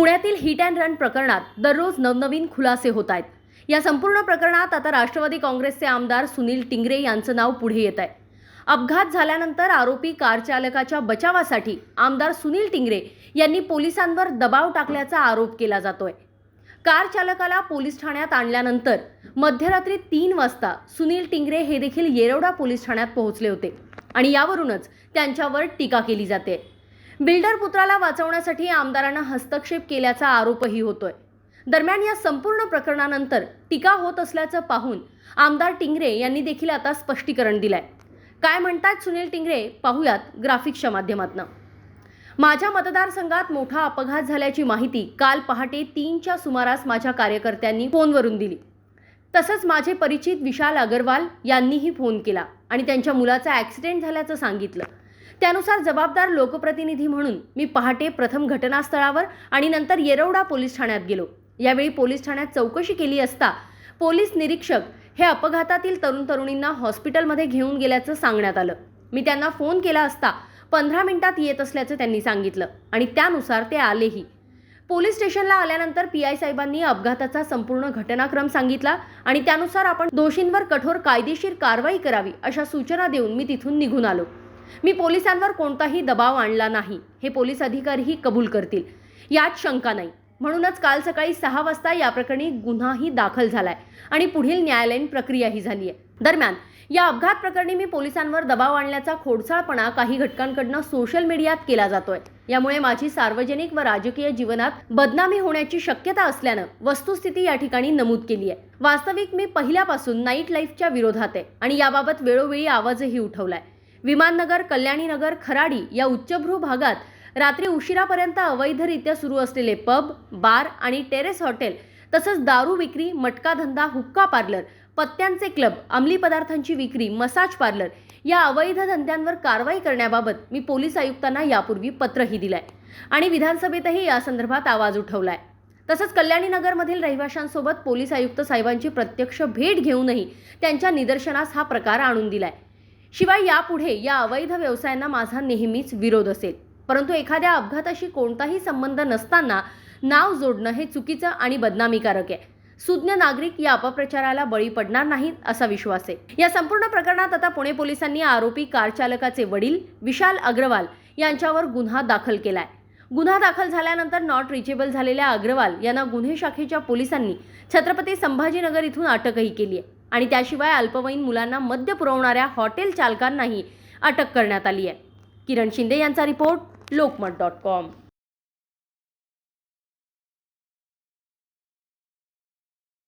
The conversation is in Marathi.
पुण्यातील हिट अँड रन प्रकरणात दररोज नवनवीन खुलासे होत आहेत. या संपूर्ण प्रकरणात आता राष्ट्रवादी काँग्रेसचे आमदार सुनील टिंगरे यांचं नाव पुढे येत आहे. अपघात झाल्यानंतर आरोपी कारचालकाच्या बचावासाठी आमदार सुनील टिंगरे यांनी पोलिसांवर दबाव टाकल्याचा आरोप केला जातोय. कार चालकाला पोलीस ठाण्यात आणल्यानंतर मध्यरात्री तीन वाजता सुनील टिंगरे हे देखील येरवडा पोलीस ठाण्यात पोहोचले होते आणि यावरूनच त्यांच्यावर टीका केली जाते. बिल्डर पुत्राला वाचवण्यासाठी आमदारांना हस्तक्षेप केल्याचा आरोपही होतोय. दरम्यान या संपूर्ण प्रकरणानंतर टीका होत असल्याचं पाहून आमदार टिंगरे यांनी देखील आता स्पष्टीकरण दिलंय. काय म्हणतात सुनील टिंगरे? पाहूयात ग्राफिक्सच्या माध्यमातून. माझ्या मतदारसंघात मोठा अपघात झाल्याची माहिती काल पहाटे तीनच्या सुमारास माझ्या कार्यकर्त्यांनी फोनवरून दिली. तसंच माझे परिचित विशाल अगरवाल यांनीही फोन केला आणि त्यांच्या मुलाचा ॲक्सिडेंट झाल्याचं सांगितलं. त्यानुसार जबाबदार लोकप्रतिनिधी म्हणून मी पहाटे प्रथम घटनास्थळावर आणि नंतर येरवडा पोलीस ठाण्यात गेलो. यावेळी पोलीस ठाण्यात चौकशी केली असता पोलीस निरीक्षक हे अपघातातील तरुण तरुणींना हॉस्पिटलमध्ये घेऊन गेल्याचं सांगण्यात आलं. मी त्यांना फोन केला असता पंधरा मिनिटात येत असल्याचं त्यांनी सांगितलं आणि त्यानुसार ते आलेही. पोलीस स्टेशनला आल्यानंतर पी आय साहेबांनी अपघाताचा संपूर्ण घटनाक्रम सांगितला आणि त्यानुसार आपण दोषींवर कठोर कायदेशीर कारवाई करावी अशा सूचना देऊन मी तिथून निघून आलो. मी पोलिसांवर कोणताही दबाव आणला नाही. हे पोलीस अधिकारीही कबूल करतील. यात शंका नाही. म्हणूनच काल सकाळी सहा वाजता या प्रकरणी गुन्हाही दाखल झालाय आणि पुढील न्यायालयीन प्रक्रियाही झाली आहे. दरम्यान या अपघात प्रकरणी मी पोलिसांवर दबाव आणल्याचा खोडसाळपणा काही घटकांकडनं सोशल मीडियात केला जातोय. यामुळे माझी सार्वजनिक व राजकीय जीवनात बदनामी होण्याची शक्यता असल्यानं वस्तुस्थिती या ठिकाणी नमूद केली आहे. वास्तविक मी पहिल्यापासून नाईट लाईफच्या विरोधात आहे आणि याबाबत वेळोवेळी आवाजही उठवलाय. विमाननगर कल्याणीनगर खराडी या उच्चभ्रू भागात रात्री उशिरापर्यंत अवैधरित्या सुरू असलेले पब बार आणि टेरेस हॉटेल तसंच दारू विक्री मटका धंदा हुक्का पार्लर पत्त्यांचे क्लब अंमली पदार्थांची विक्री मसाज पार्लर या अवैध धंद्यांवर कारवाई करण्याबाबत मी पोलीस आयुक्तांना यापूर्वी पत्रही दिलंय आणि विधानसभेतही या संदर्भात आवाज उठवलाय. तसंच कल्याणीनगरमधील रहिवाशांसोबत पोलीस आयुक्त साहेबांची प्रत्यक्ष भेट घेऊनही त्यांच्या निदर्शनास हा प्रकार आणून दिलाय. शिवाय यापुढे या अवैध व्यवसायांना माझा नेहमीच विरोध असेल. परंतु एखाद्या अपघाताशी कोणताही संबंध नसताना नाव जोडणं हे चुकीचं आणि बदनामीकारक आहे. सुज्ञ नागरिक या अपप्रचाराला बळी पडणार नाहीत असा विश्वास आहे. या संपूर्ण प्रकरणात आता पुणे पोलिसांनी आरोपी कारचालकाचे वडील विशाल अग्रवाल यांच्यावर गुन्हा दाखल केलाय. गुन्हा दाखल झाल्यानंतर नॉट रिचेबल झालेल्या अग्रवाल यांना गुन्हे शाखेच्या पोलिसांनी छत्रपती संभाजीनगर इथून अटकही केली आहे. आणि त्याशिवाय अल्पवयीन मुलांना मद्य पुरवणाऱ्या हॉटेल चालकांनाही अटक करण्यात आली आहे. किरण शिंदे यांचा रिपोर्ट लोकमत डॉट कॉम.